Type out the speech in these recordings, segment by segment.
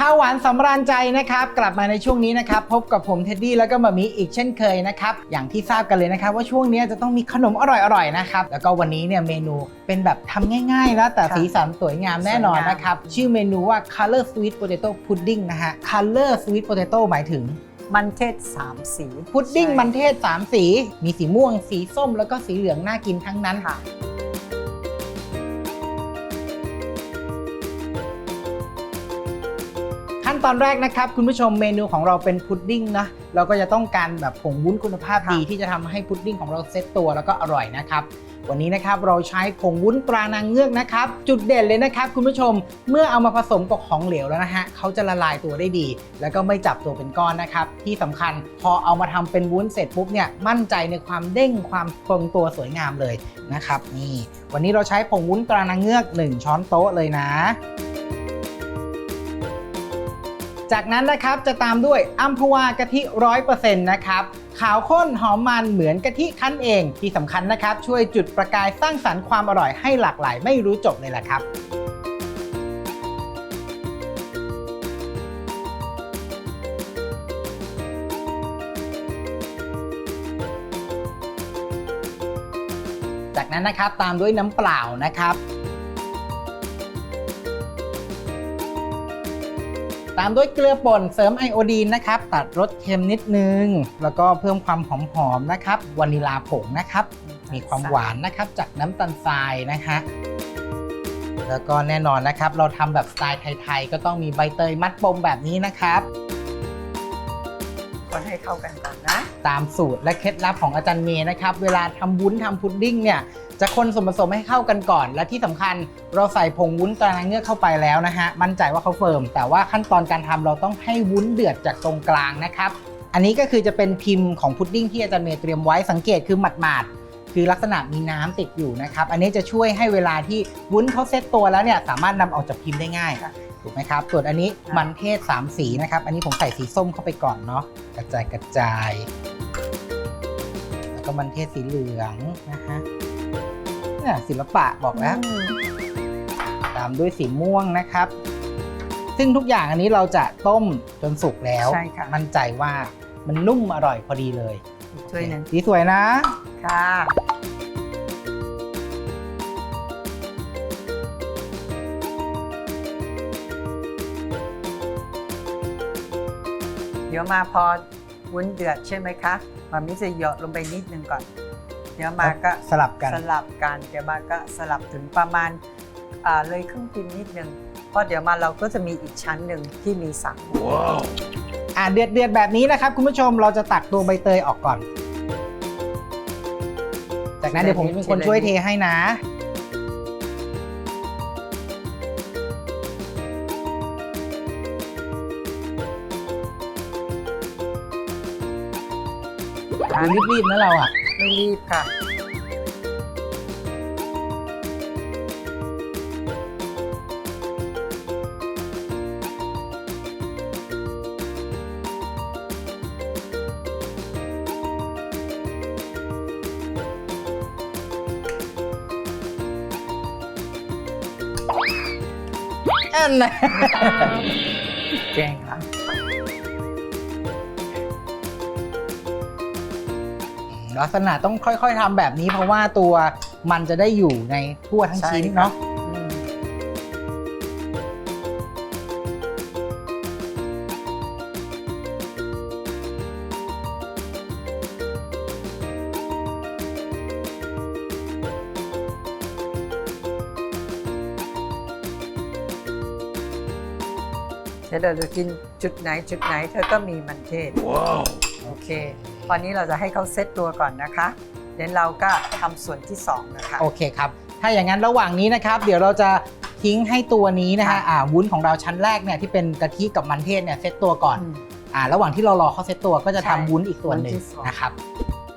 ข้าวหวานสำราญใจนะครับ กลับมาในช่วงนี้นะครับ พบกับผมเท็ดดี้แล้วก็มามีอีกเช่นเคยนะครับ อย่างที่ทราบกันเลยนะครับ ว่าช่วงนี้จะต้องมีขนมอร่อยๆนะครับ แล้วก็วันนี้เนี่ยเมนูเป็นแบบทำง่ายๆนะแต่ค่ะสีสันสวยงามแน่นอนสวยงามนะครับ ชื่อเมนูว่า color sweet potato pudding นะฮะ color sweet potato หมายถึงมันเทศสามสี พุดดิ้งใช่มันเทศ 3 สี มีสีม่วง สีส้ม แล้วก็สีเหลืองน่ากินทั้งนั้นค่ะ นตอนแรกนะครับคุณผู้ชมเมนูของเราเป็นพุดดิ้งนะเราก็จะต้องการแบบผงวุ้นคุณภาพค่ะดีที่จะทำให้พุดดิ้งของเราเซ็ตตัวแล้วก็อร่อยนะครับวันนี้นะครับเราใช้ผงวุ้นตรานางเงือกนะครับ จุดเด่นเลยนะครับคุณผู้ชมเมื่อเอามาผสมกับของเหลวแล้วนะฮะเขาจะละลายตัวได้ดี แล้วก็ไม่จับตัวเป็นก้อนนะครับที่สำคัญพอเอามาทำเป็นวุ้นเสร็จปุ๊บเนี่ยมั่นใจในความเด้งความทรงตัวสวยงามเลยนะครับนี่ วันนี้เราใช้ผงวุ้นตรานางเงือก 1 ช้อนโต๊ะเลยนะ จากนั้นนะครับจะตามด้วยอัมพวากะทิร้อยเปอร์เซ็นต์นะครับขาวข้นหอมมันเหมือนกะทิคั้นเอง ที่สำคัญนะครับ ช่วยจุดประกายสร้างสรรค์ความอร่อยให้หลากหลายไม่รู้จบเลยล่ะครับจากนั้นนะครับตามด้วยน้ำเปล่านะครับ ตามด้วยเกลือป่นเสริมไอโอดีนนะครับ ตัดรสเค็มนิดนึง แล้วก็เพิ่มความหอมๆนะครับวานิลาผงนะครับ มีความหวานนะครับจากน้ำตาลทรายนะฮะแล้วก็แน่นอนนะครับ เราทำแบบสไตล์ไทย ๆ ก็ต้องมีใบเตยมัดปมแบบนี้นะครับคนให้เข้ากันก่อนนะ ตามสูตรและเคล็ดลับของอาจารย์เมย์นะครับ เวลาทำวุ้นทำพุดดิ้งเนี่ยจะคนส่วนผสมให้เข้ากันก่อน และที่สำคัญเราใส่ผงวุ้นตรานางเงือกเข้าไปแล้วนะฮะมั่นใจว่าเขาเฟิร์ม แต่ว่าขั้นตอนการทำเราต้องให้วุ้นเดือดจากตรงกลางนะครับ อันนี้ก็คือจะเป็นพิมพ์ของพุดดิ้งที่อาจารย์เมย์เตรียมไว้สังเกตคือหมาดๆคือลักษณะมีน้ำติดอยู่นะครับ อันนี้จะช่วยให้เวลาที่วุ้นเขาเซตตัวแล้วเนี่ยสามารถนำออกจากพิมพ์ได้ง่ายถูกไหมครับ ส่วนอันนี้มันเทศ 3 สีนะครับ อันนี้ผมใส่สีส้มเข้าไปก่อนเนาะกระจายกระจาย แล้วก็มันเทศสีเหลืองนะฮะเนี่ยศิลปะบอกแล้วอืมตามด้วยสีม่วงนะครับ ซึ่งทุกอย่างอันนี้เราจะต้มจนสุกแล้ว ใช่ค่ะ มั่นใจว่ามันนุ่มอร่อยพอดีเลยอีกถ้วยหนึ่งสีสวยนะ ค่ะเดี๋ยวมาพอวุ้นเดือดใช่ไหมคะ มันมิจะเหยาะลงไปนิดนึงก่อน เดี๋ยวมาก็สลับกันสลับกันเดี๋ยวมาก็สลับถึงประมาณอ่าเลยครึ่งพิมพ์นิดนึงเพราะเดี๋ยวมาเราก็จะมีอีกชั้นหนึ่งที่มีสังอ่าเดือดเดือดๆแบบนี้นะครับ คุณผู้ชมเราจะตักตัวใบเตยออกก่อน จากนั้นเดี๋ยวผมเป็นคนช่วยเทให้นะ ดูรีบๆนะเราอะ ไม่รีบค่ะ อันนะแกงค่ะ ลักษณะต้องค่อยๆทำแบบนี้ เพราะว่าตัวมันจะได้อยู่ในทั่วทั้งชิ้นใช่ครับ เนาะอืมเดี๋ยวเราจะกินจุดไหนจุดไหนเธอก็มีมันเทศ โอเค ตอนนี้เราจะให้เขาเซตตัวก่อนนะคะเดี๋ยวเราก็ทำส่วนที่2นะคะโอเคครับ ถ้าอย่างนั้นระหว่างนี้นะครับ เดี๋ยวเราจะทิ้งให้ตัวนี้นะฮะค่ะอ่าวุ้นของเราชั้นแรกเนี่ยที่เป็นกะทิกับมันเทศเนี่ยเซตตัวก่อนอืมอ่าระหว่างที่เรารอเขาเซตตัวก็จะทำใช่วุ้นอีกส่วนหนึ่งวุ้นที่สองนะครับ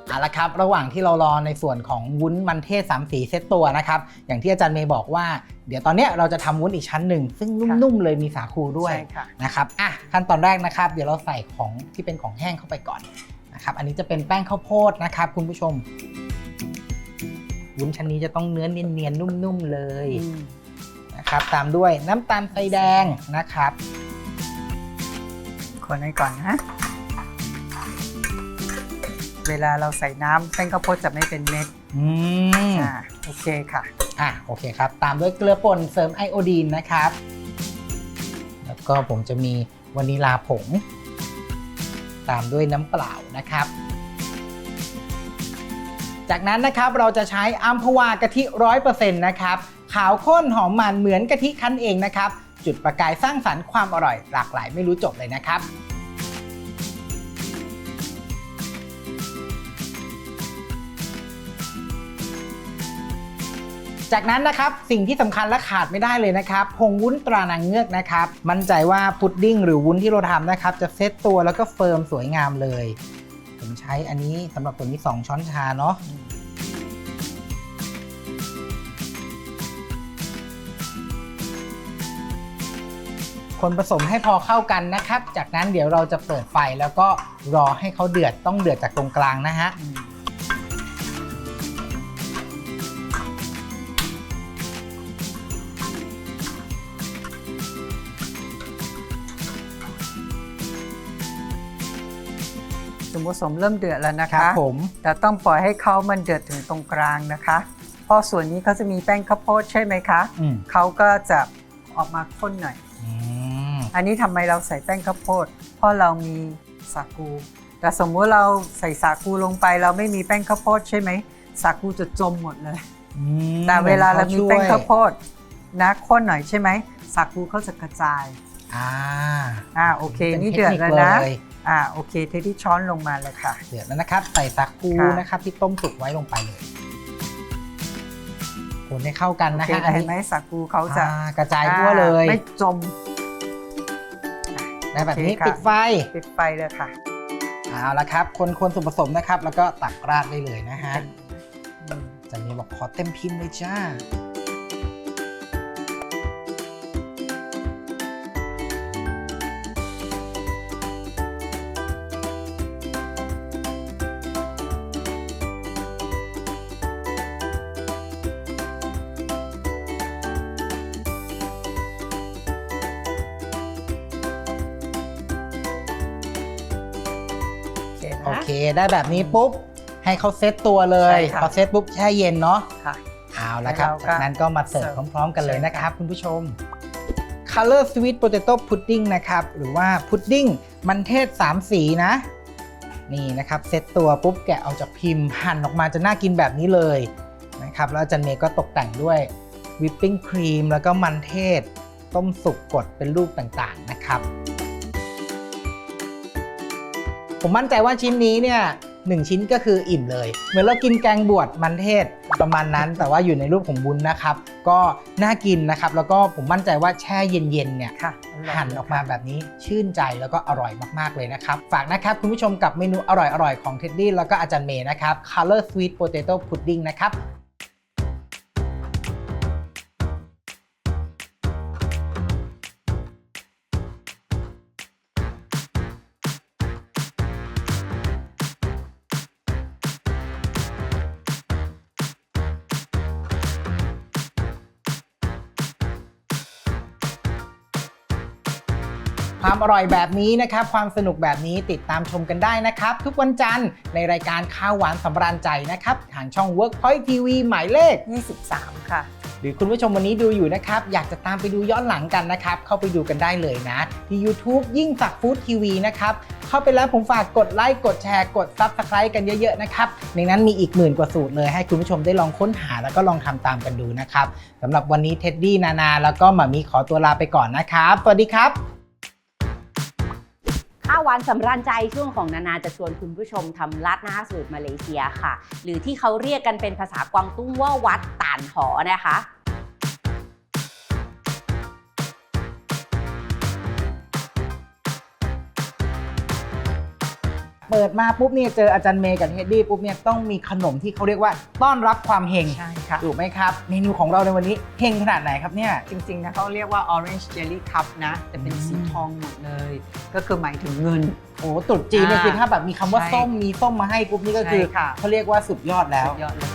เอาละครับ ระหว่างที่เรารอในส่วนของวุ้นมันเทศสามสีเซตตัวนะครับ อย่างที่อาจารย์เมย์บอกว่า เดี๋ยวตอนเนี้ยเราจะทำวุ้นอีกชั้นหนึ่งซึ่งนุ่มๆเลยมีสาคูด้วยใช่ค่ะนะครับอะขั้นตอนแรกนะครับ เดี๋ยวเราใส่ของที่เป็นของแห้งเข้าไปก่อน นะครับ อันนี้จะเป็นแป้งข้าวโพดนะครับ คุณผู้ชมวุ้นชั้นนี้จะต้องเนื้อเนียนๆนุ่มๆเลยอืมนะครับ ตามด้วยน้ำตาลทรายแดงนะครับ คนให้ก่อนนะเวลาเราใส่น้ำแป้งข้าวโพดจะไม่เป็นเม็ดอืมอ่าโอเคค่ะ อะโอเคครับ ตามด้วยเกลือป่นเสริมไอโอดีนนะครับ แล้วก็ผมจะมีวานิลาผง ตามด้วยน้ำเปล่านะครับ จากนั้นนะครับเราจะใช้อัมพวากะทิร้อยเปอร์เซ็นต์นะครับ ขาวข้นหอมมันเหมือนกะทิคั้นเองนะครับ จุดประกายสร้างสรรค์ความอร่อยหลากหลายไม่รู้จบเลยนะครับ จากนั้นนะครับสิ่งที่สำคัญและขาดไม่ได้เลยนะครับผงวุ้นตรานางเงือกนะครับ มั่นใจว่าพุดดิ้งหรือวุ้นที่เราทำนะครับ จะเซตตัวแล้วก็เฟิร์มสวยงามเลย ผมใช้อันนี้สำหรับตัวนี้ 2 ช้อนชาเนาะคนผสมให้พอเข้ากันนะครับ จากนั้นเดี๋ยวเราจะเปิดไฟแล้วก็รอให้เขาเดือดต้องเดือดจากตรงกลางนะฮะ ส่วนผสมเริ่มเดือดแล้วนะครัคะบผม แต่ต้องปล่อยให้เขามันเดือดถึงตรงกลางนะคะ เพราะส่วนนี้เขาจะมีแป้งข้าวโพดใช่ไหมคะอืมเขาก็จะออกมาข้นหน่อย อืมอันนี้ทำไมเราใส่แป้งข้าวโพด เพราะเรามีสาคู แต่สมมุติเราใส่สาคูลงไป เราไม่มีแป้งข้าวโพดใช่ไหมสาคูจะจมหมดเลย อืมแต่เวลาเรามีช่วยแป้งข้าวโพดนะข้นหน่อยใช่ไหมสาคูเขาจะกระจายอ่าอ่าโอเคป็นี่เดือดทคแล้วนะเลย อ่าโอเคเทที่ช้อนลงมาเลยค่ะ เดือดแล้วนะครับใส่สาคูค่ะ นะครับ ที่ต้มสุกไว้ลงไปเลยคนให้เข้ากันโอนะเคฮะอันเห็นนี้ไหมสาคูเขาจะอ่ากระจายทั่วเลยอ่าไม่จม ได้แบบนี้โอเคค่ะ ปิดไฟ ปิดไฟเลยค่ะ เอาละครับ คนคนส่วนผสมนะครับ แล้วก็ตักราดได้เลยนะฮะจันนี้บอกขอเต็มพิมพ์เลยจ้า โอเคโอนะเค ได้แบบนี้ปุ๊บ ให้เขาเซตตัวเลยใช่ค่ะพอเซตปุ๊บแช่เย็นเนาะค่ะเอาละครับแล้วเราก็จากนั้นก็มาเสิร์ฟเสิร์ฟพร้อมๆ กันเลยใช่นะครับคุณผู้ชม Color Sweet Potato Pudding นะครับ หรือว่าพุดดิ้งมันเทศ 3 สีนะ นี่นะครับเซตตัวปุ๊บแกะออกจากพิมพ์หั่นออกมาจะน่ากินแบบนี้เลยนะครับ แล้วอาจันเมย์ก็ตกแต่งด้วยวิปปิ้งครีมแล้วก็มันเทศ ต้มสุกกดเป็นรูปต่างๆนะครับ ผมมั่นใจว่าชิ้นนี้เนี่ยหนึ่งชิ้นก็คืออิ่มเลย เหมือนเรากินแกงบวชมันเทศประมาณนั้น แต่ว่าอยู่ในรูปของบุญนะครับ ก็น่ากินนะครับ แล้วก็ผมมั่นใจว่าแช่เย็นๆเนี่ยค่ะร่ยหั่นออกมาแบบนี้ชื่นใจแล้วก็อร่อยมากๆเลยนะครับ ฝากนะครับคุณผู้ชมกับเมนูอร่อยๆของเท็ดดี้แล้วก็อาจารย์เมย์นะครับ Color Sweet Potato Pudding นะครับ ความอร่อยแบบนี้นะครับ ความสนุกแบบนี้ติดตามชมกันได้นะครับ ทุกวันจันทร์ในรายการข้าวหวานสำราญใจนะครับ ทางช่อง Workpoint TV หมายเลข 23 ค่ะ หรือคุณผู้ชมวันนี้ดูอยู่นะครับ อยากจะตามไปดูย้อนหลังกันนะครับ เข้าไปดูกันได้เลยนะ ที่ YouTube ยิ่งสักฟู้ดทีวีนะครับ เข้าไปแล้วผมฝากกดไลค์กดแชร์กด Subscribe กันเยอะๆนะครับ ในนั้นมีอีกหมื่นกว่าสูตรเลยให้คุณผู้ชมได้ลองค้นหาแล้วก็ลองทำตามกันดูนะครับสำหรับวันนี้เท็ดดี้นานาแล้วก็หมามีขอตัวลาไปก่อนนะครับสวัสดีครับ้าวันสำราญใจช่วงของนานาจะชวนคุณผู้ชมทำลัดหน้าสูตรมาเลเซียค่ะ หรือที่เขาเรียกกันเป็นภาษากวางตุ้งว่าวัดต่านหอนะคะ เปิดมาปุ๊บเนี่ยเจออาจารย์เมย์กับเฮดดี้ปุ๊บเนี่ยต้องมีขนมที่เขาเรียกว่าต้อนรับความเฮงใช่ค่ะ ถูกไหมครับ เมนูของเราในวันนี้เฮงขนาดไหนครับเนี่ย จริงๆนะเขาเรียกว่า orange jelly cup นะ แต่เป็นอืมสีทองหมดเลย ก็คือหมายถึงเงิน โอ้ตรุษจีนเนี่ยอ่าคือถ้าแบบมีคำว่าใช่ส้มมีส้มมาให้ปุ๊บนี่ก็คือใช่ค่ะเขาเรียกว่าสุดยอดแล้ว สุดยอดเลย